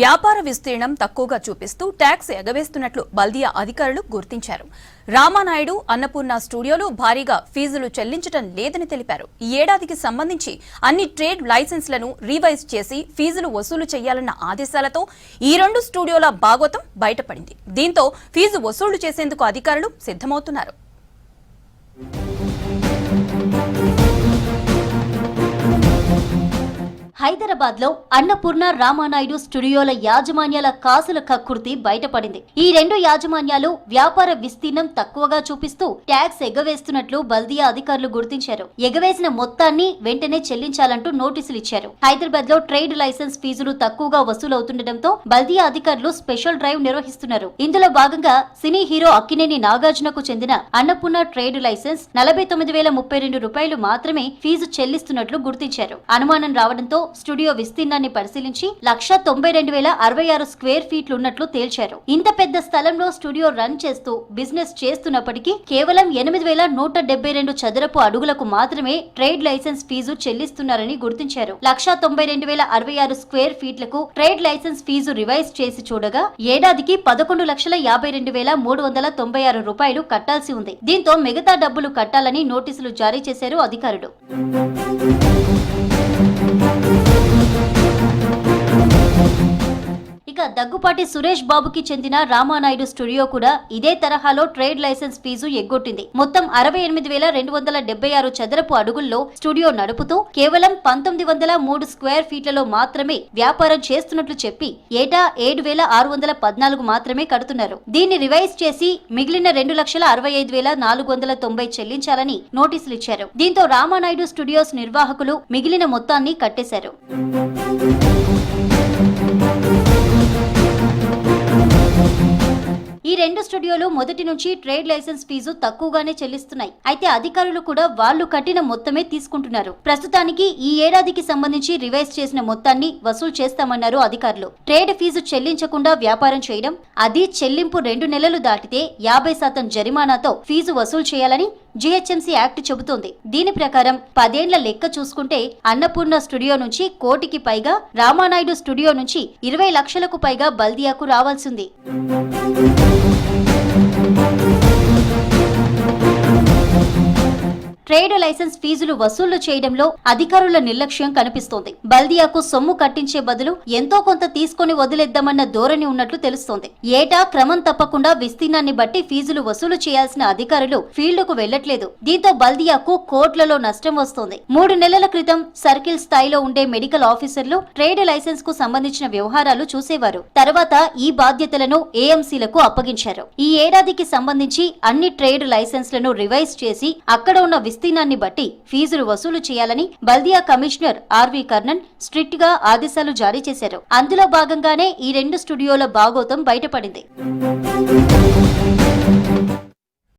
వ్యాపార విస్తీర్ణం తక్కువగా చూపిస్తూ ట్యాక్స్ ఎగవేస్తున్నట్లు బల్దియా అధికారులు గుర్తించారు. రామానాయుడు అన్నపూర్ణ స్టూడియోలు భారీగా ఫీజులు చెల్లించడం లేదని తెలిపారు. ఈ ఏడాదికి సంబంధించి అన్ని ట్రేడ్ లైసెన్స్లను రీవైజ్ చేసి ఫీజులు వసూలు చేయాలన్న ఆదేశాలతో ఈ రెండు స్టూడియోల భాగోతం బయటపడింది. దీంతో ఫీజు వసూలు చేసేందుకు అధికారులు సిద్ధమవుతున్నారు. హైదరాబాద్లో అన్నపూర్ణ రామానాయుడు స్టూడియోల యాజమాన్యాల కాసుల కక్కుర్తి బయటపడింది. ఈ రెండు యాజమాన్యాలు వ్యాపార విస్తీర్ణం తక్కువగా చూపిస్తూ ట్యాక్స్ ఎగవేస్తున్నట్లు బల్దియా అధికారులు గుర్తించారు. ఎగవేసిన మొత్తాన్ని వెంటనే చెల్లించాలంటూ నోటీసులు ఇచ్చారు. హైదరాబాద్లో ట్రేడ్ లైసెన్స్ ఫీజులు తక్కువగా వసూలవుతుండటంతో బల్దియా అధికారులు స్పెషల్ డ్రైవ్ నిర్వహిస్తున్నారు. ఇందులో భాగంగా సినీ హీరో అక్కినేని నాగార్జునకు చెందిన అన్నపూర్ణ ట్రేడ్ లైసెన్స్ నలభై తొమ్మిది వేల ముప్పై రెండు రూపాయలు మాత్రమే ఫీజు చెల్లిస్తున్నట్లు గుర్తించారు. అనుమానం రావడంతో స్టూడియో విస్తీర్ణాన్ని పరిశీలించి లక్ష తొంభై రెండు వేల అరవై ఆరు స్క్వేర్ ఫీట్లు ఉన్నట్లు తేల్చారు. ఇంత పెద్ద స్థలంలో స్టూడియో రన్ చేస్తూ బిజినెస్ చేస్తున్నప్పటికీ కేవలం ఎనిమిది వేల నూట డెబ్బై రెండు చదరపు అడుగులకు మాత్రమే ట్రేడ్ లైసెన్స్ ఫీజు చెల్లిస్తున్నారని గుర్తించారు. లక్ష తొంభై రెండు వేల అరవై ఆరు స్క్వేర్ ఫీట్లకు ట్రేడ్ లైసెన్స్ ఫీజు రివైజ్ చేసి చూడగా ఏడాదికి పదకొండు లక్షల యాభై రెండు వేల మూడు వందల తొంభై ఆరు రూపాయలు కట్టాల్సి ఉంది. దీంతో మిగతా డబ్బులు కట్టాలని నోటీసులు జారీ చేశారు అధికారులు. దగ్గుపాటి సురేష్ బాబుకి చెందిన రామానాయుడు స్టూడియో కూడా ఇదే తరహాలో ట్రేడ్ లైసెన్స్ ఫీజు ఎగ్గొట్టింది. మొత్తం అరవై ఎనిమిది వేల రెండు వందల డెబ్బై ఆరు చదరపు అడుగుల్లో స్టూడియో నడుపుతూ కేవలం పంతొమ్మిది వందల మూడు స్క్వేర్ ఫీట్లలో మాత్రమే వ్యాపారం చేస్తున్నట్లు చెప్పి ఏటా ఏడు వేల ఆరు వందల పద్నాలుగు మాత్రమే కడుతున్నారు. దీన్ని రివైజ్ చేసి మిగిలిన రెండు లక్షల అరవై ఐదు వేల నాలుగు వందల తొంభై చెల్లించాలని నోటీసులు ఇచ్చారు. దీంతో రామానాయుడు స్టూడియోస్ నిర్వాహకులు మిగిలిన మొత్తాన్ని కట్టేశారు. రెండు స్టూడియోలు మొదటి నుంచి ట్రేడ్ లైసెన్స్ ఫీజు తక్కువగానే చెల్లిస్తున్నాయి. అయితే అధికారులు కూడా వాళ్ళు కట్టిన మొత్తమే తీసుకుంటున్నారు. ప్రస్తుతానికి ఈ ఏడాదికి సంబంధించి రివైజ్ చేసిన మొత్తాన్ని వసూలు చేస్తామన్నారు అధికారులు. ట్రేడ్ ఫీజు చెల్లించకుండా వ్యాపారం చేయడం అది చెల్లింపు రెండు నెలలు దాటితే యాభై శాతం జరిమానాతో ఫీజు వసూలు చేయాలని జిహెచ్ఎంసీ యాక్ట్ చెబుతోంది. దీని ప్రకారం పదేండ్ల లెక్క చూసుకుంటే అన్నపూర్ణ స్టూడియో నుంచి కోటికి పైగా రామానాయుడు స్టూడియో నుంచి ఇరవై లక్షలకు పైగా బల్దియాకు రావాల్సింది. ట్రేడ్ లైసెన్స్ ఫీజులు వసూలు చేయడంలో అధికారుల నిర్లక్ష్యం కనిపిస్తోంది. బల్దియాకు సొమ్ము కట్టించే బదులు ఎంతో కొంత తీసుకొని వదిలేద్దామన్న ధోరణి ఉన్నట్లు తెలుస్తోంది. ఏటా క్రమం తప్పకుండా విస్తీర్ణాన్ని బట్టి ఫీజులు వసూలు చేయాల్సిన అధికారులు ఫీల్డ్కు వెళ్ళట్లేదు దీంతో బల్దియాకు కోట్లలో నష్టం వస్తోంది. మూడు నెలల క్రితం సర్కిల్ స్థాయిలో ఉండే మెడికల్ ఆఫీసర్లు ట్రేడ్ లైసెన్స్కు సంబంధించిన వ్యవహారాలు చూసేవారు. తర్వాత ఈ బాధ్యతలను ఏఎంసీలకు అప్పగించారు. ఈ ఏడాదికి సంబంధించి అన్ని ట్రేడ్ లైసెన్స్లను రివైజ్ చేసి అక్కడ ఉన్న విస్తీర్ణాన్ని బట్టి ఫీజులు వసూలు చేయాలని బల్దియా కమిషనర్ ఆర్వి కర్ణన్ స్ట్రిక్ట్గా ఆదేశాలు జారీ చేశారు. అందులో భాగంగానే ఈ రెండు స్టూడియోల భాగోతం బయటపడింది.